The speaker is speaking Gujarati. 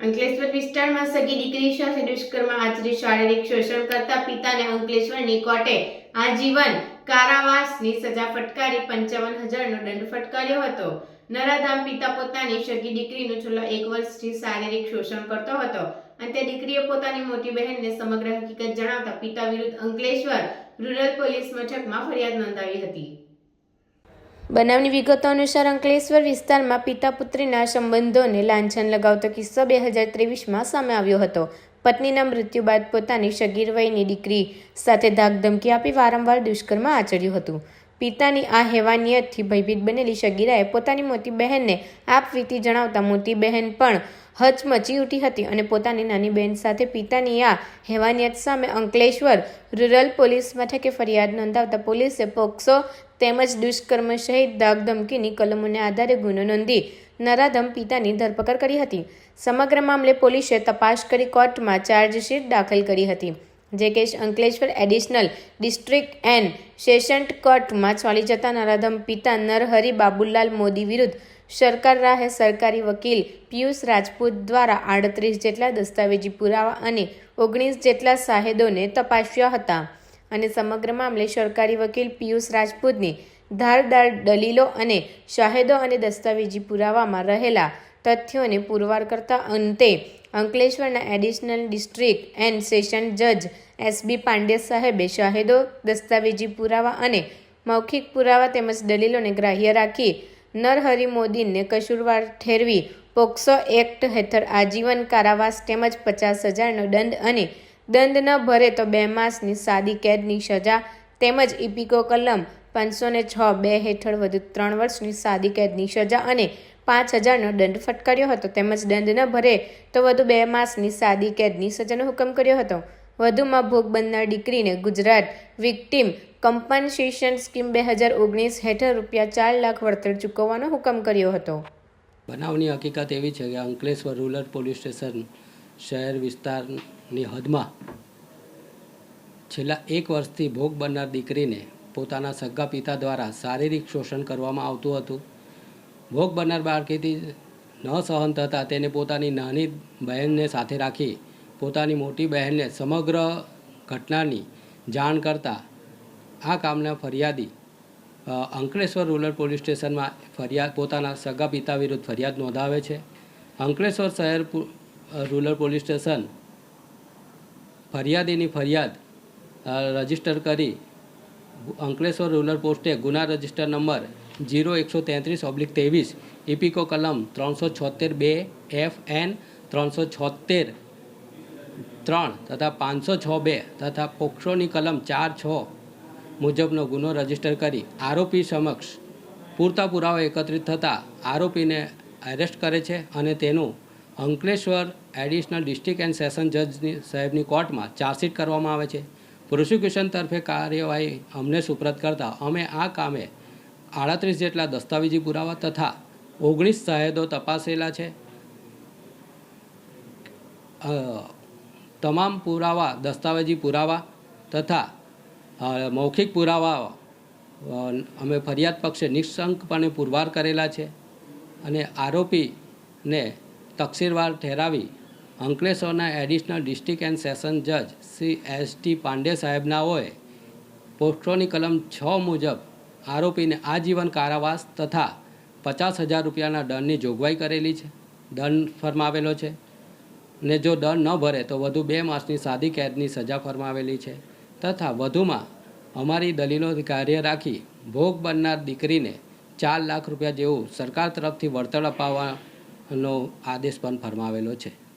અંકલેશ્વર વિસ્તારમાં સગી દીકરી સાથે દુષ્કર્મ આચરી શારીરિક શોષણ કરતા પિતાને અંકલેશ્વરની કોર્ટે આજીવન કારાવાસની સજા ફટકારી પંચાવન હજારનો દંડ ફટકાર્યો હતો. નરાધામ પિતા પોતાની સગી દીકરીનું છેલ્લા એક વર્ષથી શારીરિક શોષણ કરતો હતો અને તે દીકરીએ પોતાની મોટી બહેનને સમગ્ર હકીકત જણાવતા પિતા વિરુદ્ધ અંકલેશ્વર રૂરલ પોલીસ મથકમાં ફરિયાદ નોંધાવી હતી. બનાવની વિગતો અનુસાર અંકલેશ્વર વિસ્તારમાં પિતા પુત્રીના સંબંધોને લાંછન લગાવતો કિસ્સો બે હજાર ત્રેવીસમાં સામે આવ્યો હતો. પત્નીના મૃત્યુ બાદ પોતાની સગીર વયની દીકરી સાથે ધાકધમકી આપી વારંવાર દુષ્કર્મ આચર્યું હતું. પિતાની આ હેવાનિયતથી ભયભીત બનેલી સગીરાએ પોતાની મોટી બહેનને આપવીતી જણાવતા મોટી બહેન પણ હચમચી ઉઠી હતી અને પોતાની નાની બહેન સાથે પિતાની આ હેવાનિયત સામે અંકલેશ્વર રૂરલ પોલીસ મથકે ફરિયાદ નોંધાવતા પોલીસે પોક્સો તેમજ દુષ્કર્મ સહિત ધાકધમકીની કલમોને આધારે ગુનો નોંધી નરાધમ પિતાની ધરપકડ કરી હતી. સમગ્ર મામલે પોલીસે તપાસ કરી કોર્ટમાં ચાર્જશીટ દાખલ કરી હતી. જે case Ankleshwar additional district and sessions કોર્ટમાં ચાલી જતા નરાધમ પિતા નરહરી બાબુલાલ મોદી વિરુદ્ધ સરકાર રાહે સરકારી વકીલ પિયુષ રાજપૂત દ્વારા આડત્રીસ જેટલા દસ્તાવેજી પુરાવા અને ઓગણીસ જેટલા સાહેદોને તપાસ્યા હતા. અને સમગ્ર મામલે સરકારી વકીલ પિયુષ રાજપૂતની ધારદાર દલીલો અને શાહેદો અને દસ્તાવેજી પુરાવામાં રહેલા તથ્યોને પુરવાર કરતા અંતે અંકલેશ્વરના એડિશનલ ડિસ્ટ્રિક્ટ એન્ડ સેશન જજ એસબી પાંડે સાહેબે શાહેદો, દસ્તાવેજી પુરાવા અને મૌખિક પુરાવા તેમજ દલીલોને ગ્રાહ્ય રાખી નરહરિ મોદીને કસૂરવાર ઠેરવી પોક્સો એક્ટ હેઠળ આજીવન કારાવાસ તેમજ પચાસ હજારનો દંડ અને દંડ ન ભરે તો બે માસની સાદી કેદની સજા તેમજ ઇપિકો કલમ પાંચસો ને છ બે હેઠળ વધુ ત્રણ વર્ષની સાદી કેદની સજા અને પાંચ હજારનો દંડ ફટકાર્યો હતો. તેમજ દંડ ન ભરે તો વધુ બે માસની સાદી કેદની સજાનો હુકમ કર્યો હતો. વધુમાં ભોગ બનનાર દીકરીને ગુજરાત વિક્ટીમ કમ્પન્સેશન સ્કીમ બે હજાર ઓગણીસ હેઠળ રૂપિયા ચાર લાખ વળતર ચૂકવવાનો હુકમ કર્યો હતો. બનાવની હકીકત એવી છે કે અંકલેશ્વર રૂરલ પોલીસ સ્ટેશન શહેર વિસ્તારની હદમાં છેલ્લા એક વર્ષથી ભોગ બનનાર દીકરીને પોતાના સગા પિતા દ્વારા શારીરિક શોષણ કરવામાં આવતું હતું. ભોગ બનનાર બાળકીથી ન સહન થતાં તેને પોતાની નાની બહેનને સાથે રાખી પોતાની મોટી બહેનને સમગ્ર ઘટનાની જાણ કરતાં આ કામના ફરિયાદી અંકલેશ્વર રૂરલ પોલીસ સ્ટેશનમાં ફરિયાદ, પોતાના સગા પિતા વિરુદ્ધ ફરિયાદ નોંધાવે છે. અંકલેશ્વર શહેર રૂરલ પોલીસ સ્ટેશન ફરિયાદીની ફરિયાદ રજિસ્ટર કરી અંકલેશ્વર રૂરલ પોસ્ટે ગુના રજિસ્ટર નંબર જીરો એકસો તેત્રીસ ઓબ્લિક ત્રેવીસ, ઇપિકો કલમ ત્રણસો છોતેર બે, એફ એન ત્રણસો છોતેર ત્રણ તથા પાંચસો છ બે તથા પોક્સોની કલમ ચાર છ મુજબનો ગુનો રજિસ્ટર કરી આરોપી સમક્ષ પૂરતા પુરાવા એકત્રિત થતાં આરોપીને એરેસ્ટ કરે છે અને તેનું Ankleshwar additional district and session જજની સાહેબની કોર્ટમાં ચાર્જશીટ કરવામાં આવે છે. પ્રોસિક્યુશન તરફે કાર્યવાહી અમને સુપ્રત કરતાં અમે આ કામે આડત્રીસ જેટલા દસ્તાવેજી પુરાવા તથા ઓગણીસ સાહેદો તપાસેલા છે. તમામ પુરાવા, દસ્તાવેજી પુરાવા તથા મૌખિક પુરાવા અમે ફરિયાદ પક્ષે નિઃશંકપણે પુરવાર કરેલા છે અને આરોપીને તકસીરવાર ઠેરાવી અંકલેશ્વરના એડિશનલ ડિસ્ટ્રિક્ટ એન્ડ સેશન જજ શ્રી એસ ટી પાંડે સાહેબનાઓએ પોસ્ટોની કલમ છ મુજબ આરોપીને આજીવન કારાવાસ તથા પચાસ હજાર રૂપિયાના દંડની જોગવાઈ કરેલી છે. દંડ ફરમાવેલો છે. ને જો દંડ ન ભરે તો વધુ બે માસની સાદી કેદની સજા ફરમાવેલી છે. તથા વધુમાં અમારી દલીલો કાર્ય રાખી ભોગ બનનાર દીકરીને ચાર લાખ રૂપિયા જેવું સરકાર તરફથી વળતર અપાવવાનો આદેશ પણ ફરમાવેલો છે.